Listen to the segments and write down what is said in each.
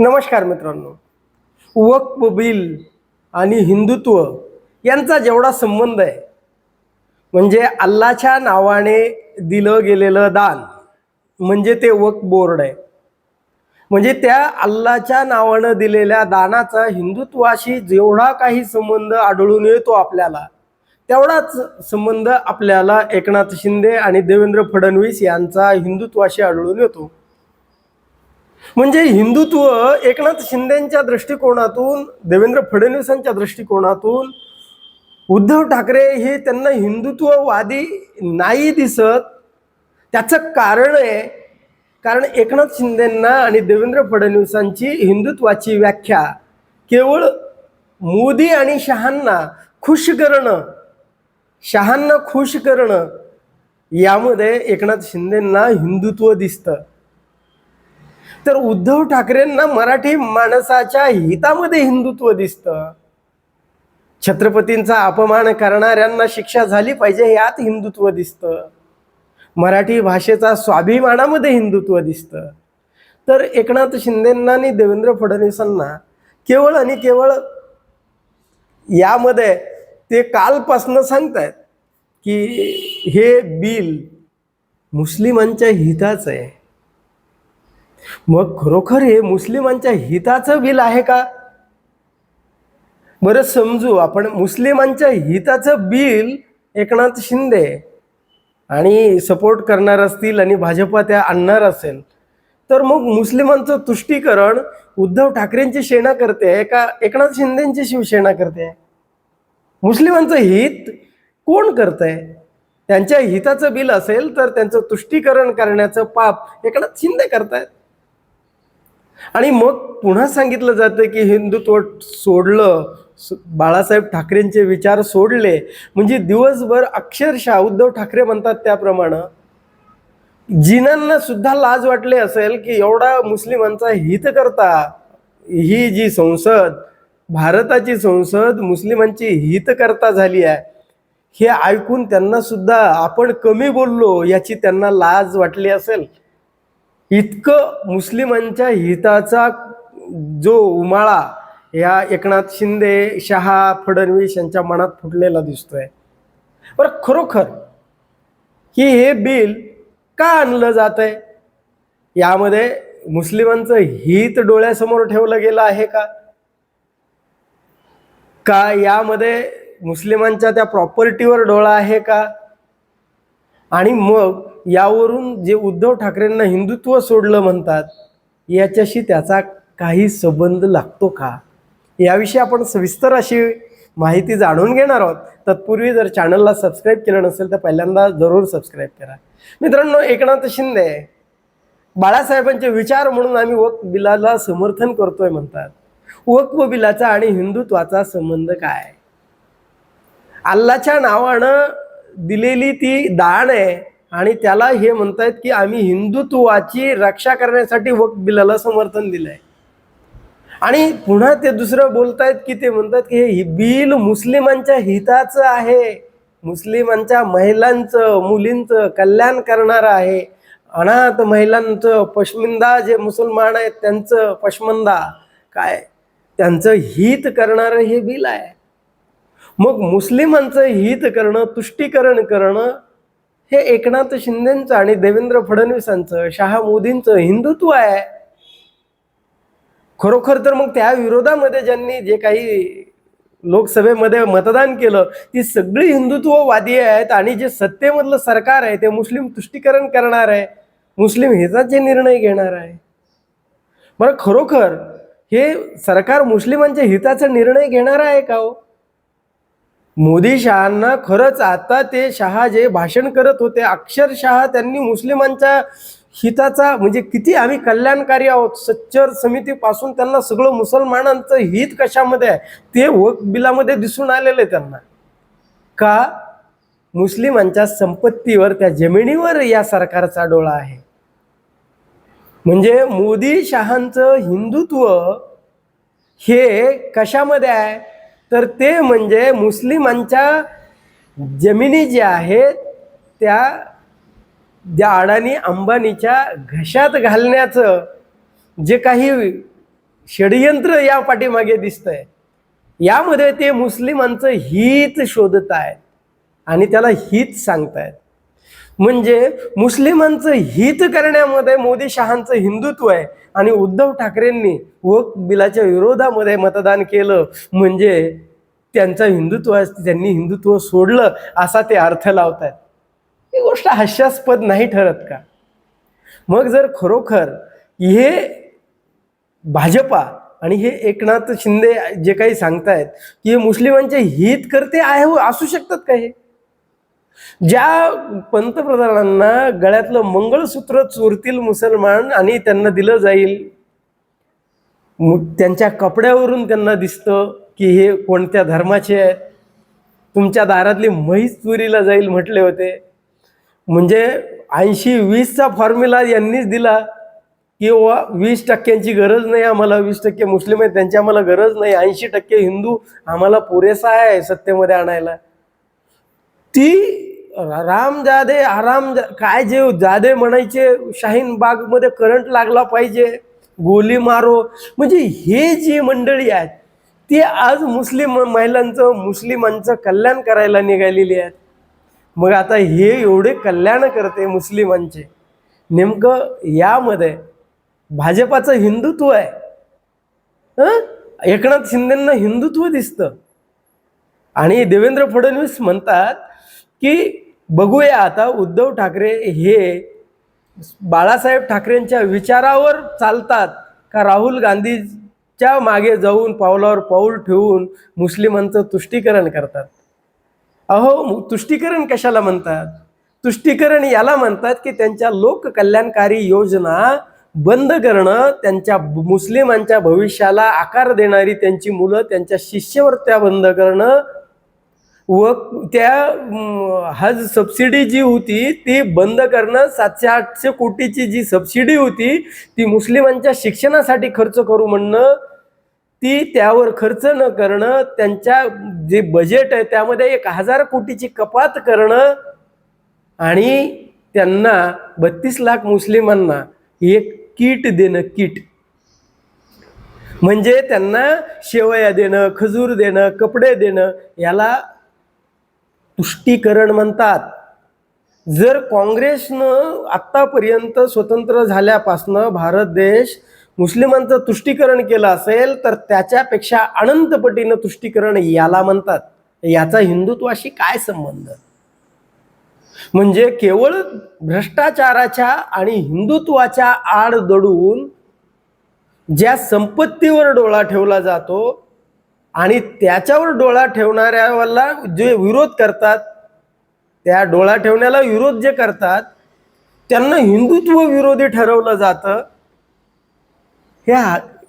नमस्कार मित्रांनो. वक्फ बिल आणि हिंदुत्व यांचा जेवढा संबंध आहे म्हणजे अल्लाच्या नावाने दिलं गेलेलं दान म्हणजे ते वक्फ बोर्ड आहे. म्हणजे त्या अल्लाच्या नावानं दिलेल्या दानाचा हिंदुत्वाशी जेवढा काही संबंध आढळून येतो आपल्याला तेवढाच संबंध आपल्याला एकनाथ शिंदे आणि देवेंद्र फडणवीस यांचा हिंदुत्वाशी आढळून येतो. म्हणजे हिंदुत्व एकनाथ शिंदेच्या दृष्टिकोनातून देवेंद्र फडणवीसांच्या दृष्टिकोनातून उद्धव ठाकरे हे त्यांना हिंदुत्ववादी नाही दिसत. त्याचं कारण आहे कारण एकनाथ शिंदेंना आणि देवेंद्र फडणवीसांची हिंदुत्वाची व्याख्या केवळ मोदी आणि शहांना खुश करणं शहांना खुश करणं यामध्ये एकनाथ शिंदेंना हिंदुत्व दिसतं. तर उद्धव ठाकरेंना मराठी माणसाच्या हितामध्ये हिंदुत्व दिसतं. छत्रपतींचा अपमान करणाऱ्यांना शिक्षा झाली पाहिजे यात हिंदुत्व दिसतं. मराठी भाषेचा स्वाभिमानामध्ये हिंदुत्व दिसतं. तर एकनाथ शिंदेंना आणि देवेंद्र फडणवीसांना केवळ आणि केवळ यामध्ये ते कालपासनं सांगतायत की हे बिल मुस्लिमांच्या हिताचं आहे. मग खरोखर हे मुस्लिमांच्या हिताचं बिल आहे का? बरं समजू आपण मुस्लिमांच्या हिताचं बिल एकनाथ शिंदे आणि सपोर्ट करणार असतील आणि भाजपा त्या आणणार असेल तर मग मुस्लिमांचं तुष्टीकरण उद्धव ठाकरेंची सेना करते आहे का एकनाथ शिंदेची शिवसेना करते? आहे मुस्लिमांचं हित कोण करत आहे त्यांच्या हिताचं बिल असेल तर त्यांचं तुष्टीकरण करण्याचं पाप एकनाथ शिंदे करतायत. आणि मग पुन्हा सांगितलं जातं की हिंदुत्व सोडलं बाळासाहेब ठाकरेंचे विचार सोडले. म्हणजे दिवसभर अक्षरशः उद्धव ठाकरे म्हणतात त्याप्रमाणे जिनांना सुद्धा लाज वाटले असेल की एवढा मुस्लिमांचा हित करता ही जी संसद भारताची संसद मुस्लिमांची हित करता झाली आहे हे ऐकून त्यांना सुद्धा आपण कमी बोललो याची त्यांना लाज वाटली असेल. इतकं मुस्लिमांच्या हिताचा जो उमाळा या एकनाथ शिंदे शहा फडणवीस यांच्या मनात फुटलेला दिसतोय. बरं खरोखर की हे बिल का आणलं जात आहे यामध्ये मुस्लिमांचं हित डोळ्यासमोर ठेवलं गेलं आहे का? का यामध्ये मुस्लिमांच्या त्या प्रॉपर्टीवर डोळा आहे का? आणि मग यावरून जे उद्धव ठाकरेंना हिंदुत्व सोडलं म्हणतात याच्याशी त्याचा काही संबंध लागतो का? याविषयी आपण सविस्तर अशी माहिती जाणून घेणार आहोत. तत्पूर्वी जर चॅनलला सबस्क्राईब केलं नसेल तर पहिल्यांदा जरूर सबस्क्राईब करा. मित्रांनो एकनाथ शिंदे बाळासाहेबांचे विचार म्हणून आम्ही वक बिलाला समर्थन करतोय म्हणतात. वक्फ बिलाचा आणि हिंदुत्वाचा संबंध काय? अल्लाच्या नावानं दिलेली ती दान आहे आणि त्याला हे म्हणतायत की आम्ही हिंदुत्वाची रक्षा करण्यासाठी वक्त बिलाला समर्थन दिलंय. आणि पुन्हा ते दुसरं बोलतायत की ते म्हणतात की हे बिल मुस्लिमांच्या हिताचं आहे. मुस्लिमांच्या महिलांचं मुलींचं कल्याण करणारं आहे. अनाथ महिलांचं पश्मिंदा जे मुसलमान आहेत त्यांचं पश्मंदा काय? त्यांचं हित करणारं हे बिल आहे. मग मुस्लिमांचं हित करणं तुष्टीकरण करणं हे एकनाथ शिंदेचं आणि देवेंद्र फडणवीसांचं शहा मोदींचं हिंदुत्व आहे. खरोखर तर मग त्या विरोधामध्ये ज्यांनी जे काही लोकसभेमध्ये मतदान केलं ती सगळी हिंदुत्ववादी आहेत आणि जे सत्तेमधलं सरकार आहे ते मुस्लिम तुष्टीकरण करणार आहे. मुस्लिम हिताचे निर्णय घेणार आहे. बरं खरोखर हे सरकार मुस्लिमांच्या हिताचा निर्णय घेणार आहे का हो? मोदी शहांना खरंच आता ते शहा जे भाषण करत होते अक्षरशः त्यांनी मुस्लिमांच्या हिताचा म्हणजे किती आम्ही कल्याणकारी आहोत सच्चर समितीपासून त्यांना सगळं मुसलमानांचं हित कशामध्ये आहे ते वक बिलामध्ये दिसून आलेलं आहे त्यांना. का? मुस्लिमांच्या संपत्तीवर त्या जमिनीवर या सरकारचा डोळा आहे. म्हणजे मोदी शहांचं हिंदुत्व हे कशामध्ये आहे? तर ते म्हणजे मुस्लिमांच्या जमिनी ज्या आहेत त्या ज्या अडाणी अंबानीच्या घशात घालण्याचं जे काही षडयंत्र या पाठीमागे दिसतंय यामध्ये ते मुस्लिमांचं हित शोधत आहेत आणि त्याला हित सांगतायत. म्हणजे मुस्लिमांचं हित करण्यामध्ये मोदी शहांचं हिंदुत्व आहे. आणि उद्धव ठाकरेंनी वक बिलाच्या विरोधामध्ये मतदान केलं. म्हणजे त्यांचं हिंदुत्व त्यांनी हिंदुत्व सोडलं असा ते अर्थ लावतात ही गोष्ट हास्यास्पद नाही ठरत का? मग जर खरोखर हे भाजपा आणि हे एकनाथ शिंदे जे काही सांगतायत की हे मुस्लिमांचे हित करते आहे असू शकतात का हे? ज्या पंतप्रधानांना गळ्यातलं मंगळसूत्र चोरतील मुसलमान आणि त्यांना दिलं जाईल त्यांच्या कपड्यावरून त्यांना दिसतं की हे कोणत्या धर्माचे आहेत तुमच्या दारातली म्हैस चोरीला जाईल म्हटले होते. म्हणजे ऐंशी वीसचा फॉर्म्युला यांनीच दिला की वा वीस टक्क्यांची गरज नाही आम्हाला वीस टक्के मुस्लिम आहेत त्यांची आम्हाला गरज नाही. ऐंशी टक्के हिंदू आम्हाला पुरेसा आहे सत्तेमध्ये आणायला. ती राम जादे आराम जा- काय जे जादे म्हणायचे शाहीन बागमध्ये करंट लागला पाहिजे गोली मारो. म्हणजे हे जी मंडळी आहेत ती आज मुस्लिम महिलांचं मुस्लिमांचं कल्याण करायला निघालेली आहेत. मग आता हे एवढे कल्याण करते मुस्लिमांचे. नेमकं यामध्ये भाजपाचं हिंदुत्व आहे. हं? एकनाथ शिंदेंना हिंदुत्व दिसतं. आणि देवेंद्र फडणवीस म्हणतात की बघूया आता उद्धव ठाकरे हे बाळासाहेब ठाकरेंच्या विचारावर चालतात का राहुल गांधीच्या मागे जाऊन पावलावर पाऊल ठेवून मुस्लिमांचं तुष्टीकरण करतात? अहो तुष्टीकरण कशाला म्हणतात? तुष्टीकरण याला म्हणतात की त्यांच्या लोककल्याणकारी योजना बंद करणं त्यांच्या मुस्लिमांच्या भविष्याला आकार देणारी त्यांची मुलं त्यांच्या शिष्यवृत्त्या बंद करणं व त्या हज सबसिडी जी होती ती बंद करणं सातशे आठशे कोटीची जी सबसिडी होती ती मुस्लिमांच्या शिक्षणासाठी खर्च करू म्हणणं ती त्यावर खर्च न करणं त्यांच्या जे बजेट आहे त्यामध्ये एक हजार कोटीची कपात करणं आणि त्यांना बत्तीस लाख मुस्लिमांना एक किट देणं किट. म्हणजे त्यांना शेवया देणं खजूर देणं कपडे देणं याला तुष्टीकरण म्हणतात. जर काँग्रेसनं आत्तापर्यंत स्वतंत्र झाल्यापासनं भारत देश मुस्लिमांचं तुष्टीकरण केलं असेल तर त्याच्यापेक्षा अनंतपटीनं तुष्टीकरण याला म्हणतात. याचा हिंदुत्वाशी काय संबंध? म्हणजे केवळ भ्रष्टाचाराच्या आणि हिंदुत्वाच्या आड दडून ज्या संपत्तीवर डोळा ठेवला जातो आणि त्याच्यावर डोळा ठेवणाऱ्याला जे विरोध करतात त्या डोळा ठेवण्याला विरोध जे करतात त्यांना हिंदुत्व विरोधी ठरवलं जातं. ह्या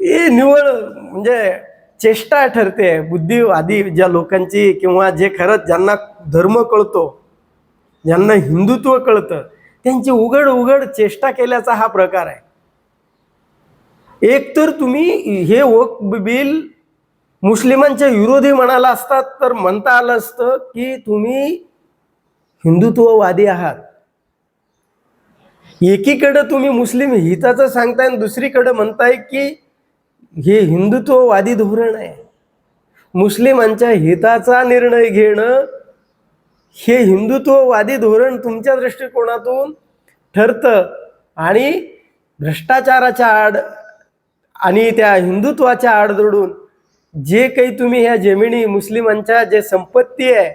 हे निवळ म्हणजे चेष्टा ठरते. बुद्धिवादी ज्या लोकांची किंवा जे खरंच ज्यांना धर्म कळतो ज्यांना हिंदुत्व कळतं त्यांची उघड उघड चेष्टा केल्याचा हा प्रकार आहे. एक तर तुम्ही हे वक बिल मुस्लिमांच्या विरोधी म्हणाला असतात तर म्हणता आलं असतं की तुम्ही हिंदुत्ववादी आहात. एकीकडं तुम्ही मुस्लिम हिताचं सांगताय आणि दुसरीकडं म्हणताय की हे हिंदुत्ववादी धोरण आहे. मुस्लिमांच्या हिताचा निर्णय घेणं हे हिंदुत्ववादी धोरण तुमच्या दृष्टिकोनातून ठरतं आणि भ्रष्टाचाराच्या आड आणि त्या हिंदुत्वाच्या आड दडून जे काही तुम्ही ह्या जमिनी मुस्लिमांच्या जे संपत्ती आहे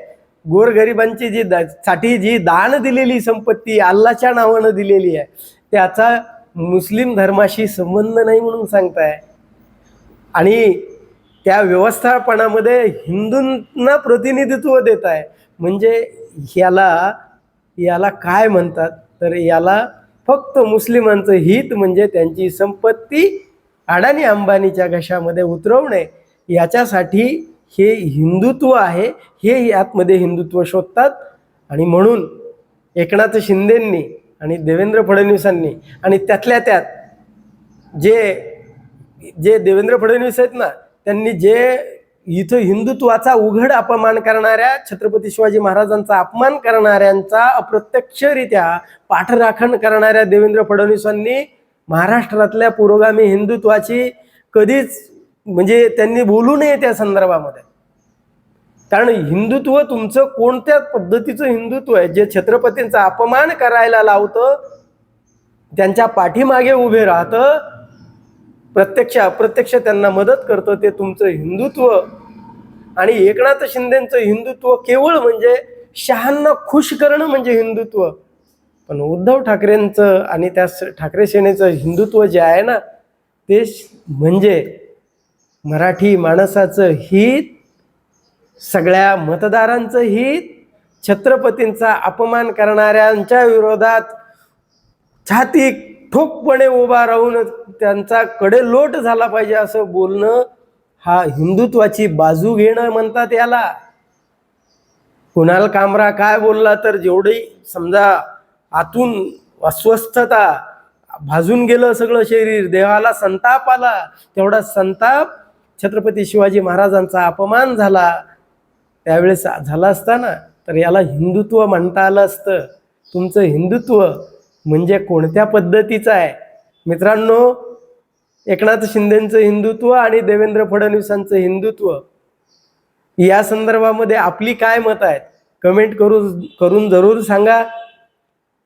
गोरगरिबांची जी दा साठी जी दान दिलेली संपत्ती अल्लाच्या नावानं दिलेली आहे त्याचा मुस्लिम धर्माशी संबंध नाही म्हणून सांगताय. आणि त्या व्यवस्थापनामध्ये हिंदूंना प्रतिनिधित्व देत आहे म्हणजे याला याला काय म्हणतात? तर याला फक्त मुस्लिमांचं हित म्हणजे त्यांची संपत्ती अडाणी अंबानीच्या घशामध्ये उतरवणे. याच्यासाठी हे हिंदुत्व आहे हे यातमध्ये हिंदुत्व शोधतात. आणि म्हणून एकनाथ शिंदेंनी आणि देवेंद्र फडणवीसांनी आणि त्यातल्या त्यात जे जे देवेंद्र फडणवीस आहेत ना त्यांनी जे इथं हिंदुत्वाचा उघड अपमान करणाऱ्या छत्रपती शिवाजी महाराजांचा अपमान करणाऱ्यांचा अप्रत्यक्षरित्या पाठराखण करणाऱ्या देवेंद्र फडणवीसांनी महाराष्ट्रातल्या पुरोगामी हिंदुत्वाची कधीच म्हणजे त्यांनी बोलू नये त्या संदर्भामध्ये. कारण हिंदुत्व तुमचं कोणत्या पद्धतीचं हिंदुत्व आहे? जे छत्रपतींचा अपमान करायला लावतं त्यांच्या पाठीमागे उभे राहतं प्रत्यक्ष अप्रत्यक्ष त्यांना मदत करतं ते तुमचं हिंदुत्व. आणि एकनाथ शिंदेचं हिंदुत्व केवळ म्हणजे शहांना खुश करणं म्हणजे हिंदुत्व. पण उद्धव ठाकरेंचं आणि त्या स- ठाकरे सेनेचं हिंदुत्व जे आहे ना ते म्हणजे मराठी माणसाचं हित सगळ्या मतदारांचं हित छत्रपतींचा अपमान करणाऱ्यांच्या विरोधात छाती ठोकपणे उभा राहून त्यांचा कडे लोट झाला पाहिजे असं बोलणं हा हिंदुत्वाची बाजू घेणं म्हणतात याला. कुणाल कामरा काय बोलला तर जेवढी समजा आतून अस्वस्थता भाजून गेलं सगळं शरीर देहाला संताप आला तेवढा संताप छत्रपती शिवाजी महाराजांचा अपमान झाला त्यावेळेस झाला असताना तर याला हिंदुत्व म्हणता आलं असतं. तुमचं हिंदुत्व म्हणजे कोणत्या पद्धतीचं आहे? मित्रांनो एकनाथ शिंदेचं हिंदुत्व आणि देवेंद्र फडणवीसांचं हिंदुत्व या संदर्भामध्ये आपली काय मत आहेत? कमेंट करू करून जरूर सांगा.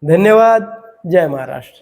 धन्यवाद. जय महाराष्ट्र.